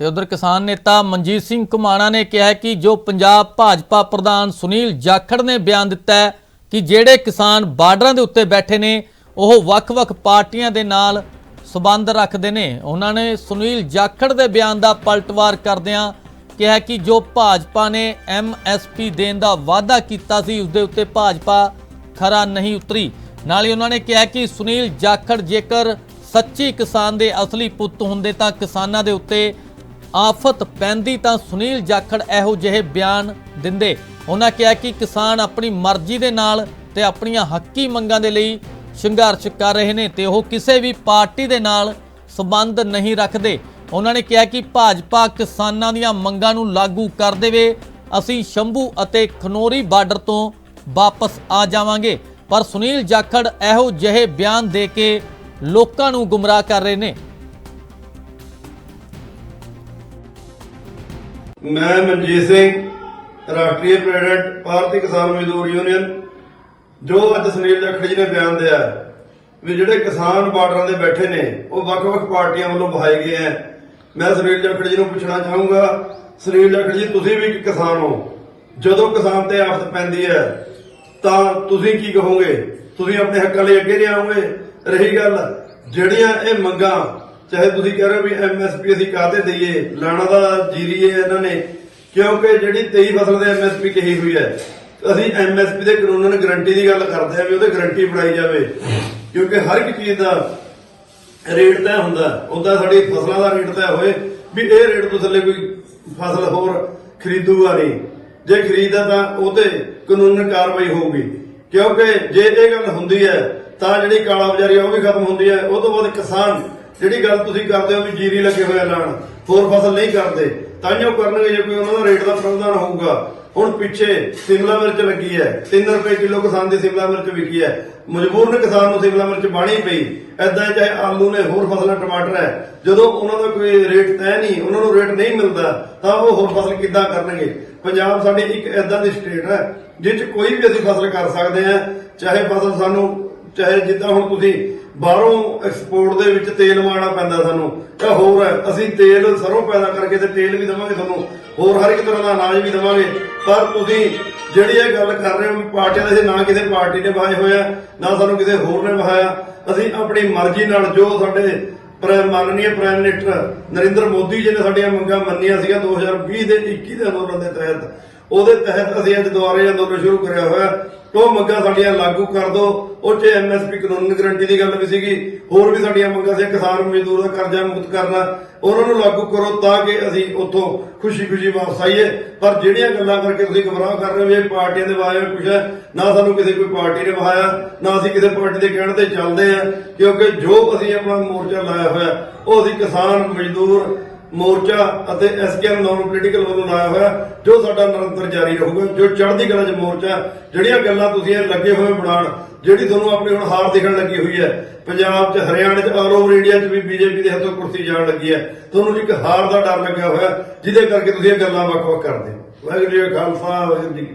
ਤੇ ਉਧਰ ਕਿਸਾਨ ਨੇਤਾ ਮਨਜੀਤ ਸਿੰਘ ਘੁਮਾਣਾ ਨੇ ਕਿਹਾ ਕਿ ਜੋ ਪੰਜਾਬ ਭਾਜਪਾ ਪ੍ਰਧਾਨ ਸੁਨੀਲ ਜਾਖੜ ਨੇ ਬਿਆਨ ਦਿੱਤਾ ਹੈ ਕਿ ਜਿਹੜੇ ਕਿਸਾਨ ਬਾਰਡਰਾਂ ਦੇ ਉੱਤੇ ਬੈਠੇ ਨੇ, ਉਹ ਵੱਖ-ਵੱਖ ਪਾਰਟੀਆਂ ਦੇ ਨਾਲ ਸਬੰਧ ਰੱਖਦੇ ਨੇ। ਉਹਨਾਂ ਨੇ ਸੁਨੀਲ ਜਾਖੜ ਦੇ ਬਿਆਨ ਦਾ ਪਲਟਵਾਰ ਕਰਦਿਆਂ ਕਿਹਾ ਕਿ ਜੋ ਭਾਜਪਾ ਨੇ ਐਮਐਸਪੀ ਦੇਣ ਦਾ ਵਾਅਦਾ ਕੀਤਾ ਸੀ ਉਸ ਦੇ ਉੱਤੇ ਭਾਜਪਾ ਖਰਾ ਨਹੀਂ ਉਤਰੀ। ਨਾਲ ਹੀ ਉਹਨਾਂ ਨੇ ਕਿਹਾ ਕਿ ਸੁਨੀਲ ਜਾਖੜ ਜੇਕਰ ਸੱਚੀ ਕਿਸਾਨ ਦੇ ਅਸਲੀ ਪੁੱਤ ਹੁੰਦੇ ਤਾਂ ਕਿਸਾਨਾਂ ਦੇ ਉੱਤੇ ਆਫਤ ਪੈਂਦੀ ਤਾਂ ਸੁਨੀਲ ਜਾਖੜ ਇਹੋ ਜਿਹੇ ਬਿਆਨ ਦਿੰਦੇ। ਉਹਨਾਂ ਕਿਹਾ ਕਿ ਕਿਸਾਨ ਆਪਣੀ ਮਰਜ਼ੀ ਦੇ ਨਾਲ ਤੇ ਆਪਣੀਆਂ ਹੱਕੀ ਮੰਗਾਂ ਦੇ ਲਈ ਸੰਘਰਸ਼ ਕਰ ਰਹੇ ਨੇ ਤੇ ਉਹ ਕਿਸੇ ਵੀ ਪਾਰਟੀ ਦੇ ਨਾਲ ਸਬੰਧ ਨਹੀਂ ਰੱਖਦੇ। ਉਹਨਾਂ ਨੇ ਕਿਹਾ ਕਿ ਭਾਜਪਾ ਕਿਸਾਨਾਂ ਦੀਆਂ ਮੰਗਾਂ ਨੂੰ ਲਾਗੂ ਕਰ ਦੇਵੇ। ਅਸੀਂ ਸ਼ੰਭੂ ਅਤੇ ਖਨੋਰੀ ਬਾਰਡਰ ਤੋਂ ਵਾਪਸ ਆ ਜਾਵਾਂਗੇ। ਪਰ ਸੁਨੀਲ ਜਾਖੜ ਇਹੋ ਜਿਹੇ ਬਿਆਨ ਦੇ ਕੇ ਲੋਕਾਂ ਨੂੰ ਗੁੰਮਰਾਹ ਕਰ ਰਹੇ ਨੇ। ਮੈਂ ਮਨਜੀਤ ਸਿੰਘ, ਰਾਸ਼ਟਰੀ ਪ੍ਰੈਜ਼ੀਡੈਂਟ, ਭਾਰਤੀ ਕਿਸਾਨ ਮਜ਼ਦੂਰ ਯੂਨੀਅਨ, ਜੋ ਅੱਜ ਸੁਨੀਲ ਜਾਖੜ ਜੀ ਨੇ ਬਿਆਨ ਦਿਆ ਵੀ ਜਿਹੜੇ ਕਿਸਾਨ ਬਾਰਡਰਾਂ ਦੇ ਬੈਠੇ ਨੇ, ਉਹ ਵੱਖ-ਵੱਖ ਪਾਰਟੀਆਂ ਵੱਲੋਂ ਬਹਾਏ ਗਏ ਹੈ। ਮੈਂ ਸੁਨੀਲ ਜਾਖੜ ਜੀ ਨੂੰ ਪੁੱਛਣਾ ਚਾਹੂੰਗਾ, ਸੁਨੀਲ ਜਾਖੜ ਜੀ, ਤੁਸੀਂ ਵੀ ਇੱਕ ਕਿਸਾਨ ਹੋ। ਜਦੋਂ ਕਿਸਾਨ ਤੇ ਆਫਤ ਪੈਂਦੀ ਹੈ, ਤਾਂ ਤੁਸੀਂ ਕੀ ਕਹੋਗੇ? ਤੁਸੀਂ ਆਪਣੇ ਹੱਕਾਂ ਲਈ ਅੱਗੇ ਨਹੀਂ ਰਹੀ ਗੱਲ, ਜਿਹੜੀਆਂ ਇਹ ਮੰਗਾਂ ਚਾਹੇ ਤੁਸੀਂ ਕਹਿ ਰਹੇ ਹੋ ਵੀ ਐਮਐਸਪੀ ਅਸੀਂ ਕਾਹਤੇ ਦਈਏ, ਲਾਣਾ ਦਾ ਜੀਰੀਏ ਇਹਨਾਂ ਨੇ, ਕਿਉਂਕਿ ਜਿਹੜੀ 23 ਫਸਲ ਦੇ ਐਮਐਸਪੀ ਕਹੀ ਹੋਈ ਹੈ, ਅਸੀਂ ਐਮਐਸਪੀ ਦੇ ਕਾਨੂੰਨ ਗਰੰਟੀ ਦੀ ਗੱਲ ਕਰਦੇ ਆ ਵੀ ਉਹਦੇ ਗਰੰਟੀ ਬਣਾਈ ਜਾਵੇ, ਕਿਉਂਕਿ ਹਰ ਇੱਕ ਚੀਜ਼ ਦਾ ਰੇਟ ਤੈਅ ਹੁੰਦਾ ਉਹਦਾ ਸਾਡੀ ਫਸਲਾਂ ਦਾ ਰੇਟ ਤੈਅ ਹੋਏ, ਵੀ ਇਹ ਰੇਟ ਤੋਂ ਥੱਲੇ ਕੋਈ ਫਸਲ ਹੋਰ ਖਰੀਦੂਗਾ ਨਹੀਂ। ਜੇ ਖਰੀਦਦਾ ਤਾਂ ਉਹ ਤੇ ਕਾਨੂੰਨ ਕਾਰਵਾਈ ਹੋਊਗੀ, ਕਿਉਂਕਿ ਜੇ ਇਹ ਗੱਲ ਹੁੰਦੀ ਹੈ, ਤਾਂ ਜਿਹੜੀ ਕਾਲਾ ਬਾਜ਼ਾਰੀ ਆ ਉਹ ਵੀ ਖਤਮ ਹੁੰਦੀ ਹੈ, ਉਹ ਤੋਂ ਬਾਅਦ ਕਿਸਾਨ ਜਿਹੜੀ ਗੱਲ ਤੁਸੀਂ ਕਰਦੇ ਹੋ ਵੀ ਜੀਰੀ ਲੱਗੇ ਹੋਏ ਆ ਲਾਣ, ਹੋਰ ਫਸਲ ਨਹੀਂ ਕਰਦੇ ਤਾਂ ਤਾਂਯੋ ਕਰਨਗੇ ਜੇ ਕੋਈ ਉਹਨਾਂ ਦਾ ਰੇਟ ਦਾ ਪ੍ਰਾਵਧਾਨ ਹੋਊਗਾ। ਹੁਣ ਪਿੱਛੇ ਸਿਮਲਾ ਮਿਰਚ ਲੱਗੀ ਹੈ 3 ਰੁਪਏ ਕਿਲੋ ਕਿਸਾਨ ਦੀ ਸਿਮਲਾ ਮਿਰਚ ਵਿਕੀ ਹੈ। ਮਜ਼ਬੂਰ ਨੇ ਕਿਸਾਨ ਨੂੰ ਸਿਮਲਾ ਮਿਰਚ ਬਾਣੀ ਪਈ ਐਦਾਂ ਚਾਹੇ ਆਲੂ ਨੇ ਹੋਰ ਫਸਲਾਂ, ਟਮਾਟਰ ਹੈ, ਜਦੋਂ ਉਹਨਾਂ ਦਾ ਕੋਈ ਰੇਟ ਤੈਅ ਨਹੀਂ, ਉਹਨਾਂ ਨੂੰ ਰੇਟ ਨਹੀਂ ਮਿਲਦਾ, ਤਾਂ ਉਹ ਹੋਰ ਫਸਲ ਕਿੱਦਾਂ ਕਰਨਗੇ? ਪੰਜਾਬ ਸਾਡੀ ਇੱਕ ਐਦਾਂ ਦੀ ਸਟੇਟ ਹੈ ਜਿਸ 'ਚ ਕੋਈ ਵੀ ਅਸੀਂ ਫਸਲ ਕਰ ਸਕਦੇ ਹਾਂ, ਚਾਹੇ ਫਸਲ ਸਾਨੂੰ ਚਾਹੇ ਜਿੱਦਾਂ ਹੁਣ ਤੁਸੀਂ ਬਾਹਰੋਂ ਐਕਸਪੋਰਟ ਦੇ ਵਿੱਚ ਤੇਲ ਮਾਣਾ ਪੈਂਦਾ ਸਾਨੂੰ ਇਹ ਹੋਰ ਹੈ, ਅਸੀਂ ਤੇਲ ਸਰੋਂ ਪੈਦਾ ਕਰਕੇ ਤੇ ਤੇਲ ਵੀ ਦਵਾਂਗੇ ਤੁਹਾਨੂੰ, ਹੋਰ ਹਰ ਇੱਕ ਤਰ੍ਹਾਂ ਦਾ ਅਨਾਜ ਵੀ ਦਵਾਂਗੇ, ਪਰ ਤੁਸੀਂ ਜਿਹੜੀ ਇਹ ਗੱਲ ਕਰ ਰਹੇ ਹੋ ਪਾਰਟੀਆਂ ਦੇ ਨਾ ਕਿਸੇ ਪਾਰਟੀ ਨੇ ਵਾਏ ਹੋਇਆ, ਨਾ ਸਾਨੂੰ ਕਿਸੇ ਹੋਰ ਨੇ ਵਹਾਇਆ, ਅਸੀਂ ਆਪਣੀ ਮਰਜ਼ੀ ਨਾਲ ਜੋ ਸਾਡੇ ਪ੍ਰ- ਮਾਨਨੀय ਪ੍ਰਾਈਮ ਮਿਨਿਸਟਰ ਨਰਿੰਦਰ ਮੋਦੀ ਜੀ ਨੇ ਸਾਡੀਆਂ ਮੰਗਾਂ ਮੰਨੀਆਂ ਸੀਗਾ 2020 ਦੇ 21 ਦੇ ਅੰਦੋਲਨ ਦੇ ਤਹਿਤ ਉਹਦੇ ਤਹਿਤ ਅਸੀਂ ਅੱਜ ਦੁਬਾਰੇ ਅੰਦੋਲਨ ਸ਼ੁਰੂ ਕਰਿਆ ਹੋਇਆ। ਉਹ ਮੰਗਾਂ ਸਾਡੀਆਂ ਲਾਗੂ ਕਰ ਦਿਓ ਉਹ 'ਚ ਐਮਐਸਪੀ ਕਾਨੂੰਨ ਗਰੰਟੀ ਦੀ ਗੱਲ ਵੀ ਸੀਗੀ। ਹੋਰ ਵੀ ਸਾਡੀਆਂ ਮੰਗਾਂ ਸੀ, ਕਿਸਾਨ ਮਜ਼ਦੂਰ ਦਾ ਕਰਜ਼ਾ ਮੁਕਤ ਕਰਨਾ। ਉਹਨਾਂ ਨੂੰ ਲਾਗੂ ਕਰੋ ਤਾਂ ਕਿ ਅਸੀਂ ਉੱਥੋਂ ਖੁਸ਼ੀ-ਖੁਸ਼ੀ ਵਾਪਸ ਆਈਏ। ਪਰ ਜਿਹੜੀਆਂ ਗੱਲਾਂ ਕਰਕੇ ਤੁਸੀਂ ਗਮਰਾਹ ਕਰ ਰਹੇ ਹੋ, ਇਹ ਪਾਰਟੀਆਂ ਦੇ ਵਾਏ ਹੋਏ ਕੁਛ ਹੈ। ਨਾ ਸਾਨੂੰ ਕਿਸੇ ਕੋਈ ਪਾਰਟੀ ਨੇ ਵਹਾਇਆ, ਨਾ ਅਸੀਂ ਕਿਸੇ ਪਾਰਟੀ ਦੇ ਕਹਿਣ ਤੇ ਚੱਲਦੇ ਆ ਕਿਉਂਕਿ ਜੋ ਅਸੀਂ ਆਪਣਾ ਮੋਰਚਾ ਲਾਇਆ ਹੋਇਆ, ਉਹ ਅਸੀਂ ਕਿਸਾਨ, ਮਜ਼ਦੂਰ ਮੋਰਚਾ ਅਤੇ ਐਸਕੇਐਮ ਨੌਨ ਪੋਲੀਟੀਕਲ ਵੱਲੋਂ ਲਾਇਆ ਹੋਇਆ, ਜੋ ਸਾਡਾ ਨਿਰੰਤਰ ਜਾਰੀ ਰਹੂਗਾ, ਜੋ ਚੜ੍ਹਦੀ ਕਲਾ ਚ ਮੋਰਚਾ ਜਿਹੜੀਆਂ ਗੱਲਾਂ ਤੁਸੀਂ ਇਹ ਲੱਗੇ ਹੋਏ ਬਣਾਉਣ, ਜਿਹੜੀ ਤੁਹਾਨੂੰ ਆਪਣੀ ਹੁਣ ਹਾਰ ਦਿਖਣ ਲੱਗੀ ਹੋਈ ਹੈ, ਪੰਜਾਬ 'ਚ, ਹਰਿਆਣੇ 'ਚ ਆਲ ਓਵਰ ਇੰਡੀਆ 'ਚ ਵੀ ਬੀਜੇਪੀ ਦੇ ਹੱਥੋਂ ਕੁਰਸੀ ਜਾਣ ਲੱਗੀ ਹੈ, ਤੁਹਾਨੂੰ ਇੱਕ ਹਾਰ ਦਾ ਡਰ ਲੱਗਿਆ ਹੋਇਆ, ਜਿਹਦੇ ਕਰਕੇ ਤੁਸੀਂ ਇਹ ਗੱਲਾਂ ਵੱਖ-ਵੱਖ ਕਰਦੇ ਹੋ। ਵਾਹਿਗੁਰੂ ਜੀ ਕਾ ਖਾਲਸਾ, ਵਾਹਿਗੁਰੂ ਜੀ